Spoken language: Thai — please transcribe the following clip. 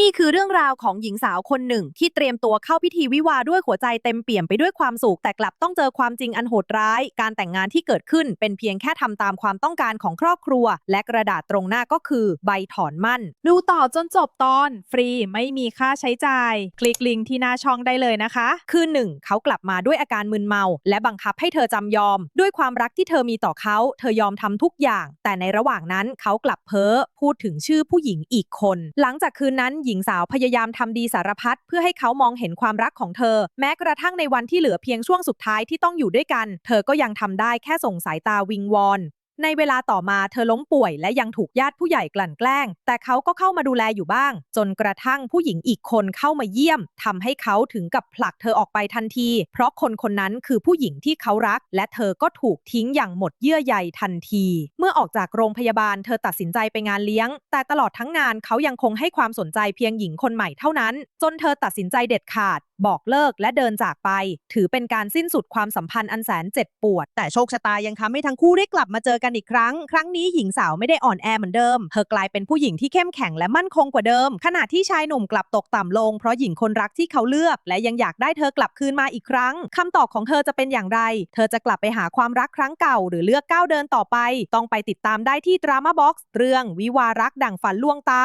นี่คือเรื่องราวของหญิงสาวคนหนึ่ง ที่เตรียมตัวเข้าพิธีวิวาด้วยหัวใจเต็มเปี่ยมไปด้วยความสุขแต่กลับต้องเจอความจริงอันโหดร้าย การแต่งงานที่เกิดขึ้นเป็นเพียงแค่ทำตามความต้องการของครอบครัว และกระดาษตรงหน้าก็คือใบถอนมั่น ดูต่อจนจบตอน ฟรีไม่มีค่าใช้จ่าย คลิกลิงก์ที่หน้าช่องได้เลยนะคะ คือหนึ่งเขากลับมาด้วยอาการมึนเมา และบังคับให้เธอจำยอม ด้วยความรักที่เธอมีต่อเขา เธอยอมทำทุกอย่าง แต่ในระหว่างนั้นเขากลับเพ้อพูดถึงชื่อผู้หญิงอีกคน หลังจากคืนนั้นหญิงสาวพยายามทำดีสารพัดเพื่อให้เขามองเห็นความรักของเธอ แม้กระทั่งในวันที่เหลือเพียงช่วงสุดท้ายที่ต้องอยู่ด้วยกัน เธอก็ยังทำได้แค่ส่งสายตาวิงวอน ในเวลาต่อมาเธอล้มป่วยและยังถูกญาติผู้ใหญ่กลั่นแกล้ง แต่เขาก็เข้ามาดูแลอยู่บ้าง จนกระทั่งผู้หญิงอีกคนเข้ามาเยี่ยมทำให้เขาถึงกับผลักเธอออกไปทันที เพราะคนคนนั้นคือผู้หญิงที่เขารัก และเธอก็ถูกทิ้งอย่างหมดเยื่อใยทันที เมื่อออกจากโรงพยาบาลเธอตัดสินใจไปงานเลี้ยง แต่ตลอดทั้งงานเขายังคงให้ความสนใจเพียงหญิงคนใหม่เท่านั้น จนเธอตัดสินใจเด็ดขาด บอกเลิกและเดินจากไป ถือเป็นการสิ้นสุดความสัมพันธ์อันแสนเจ็บปวด แต่โชคชะตายังทำให้ทั้งคู่ได้กลับมาเจอกันอีกครั้ง ครั้งนี้หญิงสาวไม่ได้อ่อนแอเหมือนเดิม เธอกลายเป็นผู้หญิงที่เข้มแข็งและมั่นคงกว่าเดิม ขณะที่ชายหนุ่มกลับตกต่ำลง เพราะหญิงคนรักที่เขาเลือก และยังอยากได้เธอกลับคืนมาอีกครั้งคำตอบของเธอจะเป็นอย่างไร เธอจะกลับไปหาความรักครั้งเก่า หรือเลือกก้าวเดินต่อไป ต้องไปติดตามได้ที่ดราม่าบ็อกซ์เรื่องวิวารักดั่งฝันล่วงตา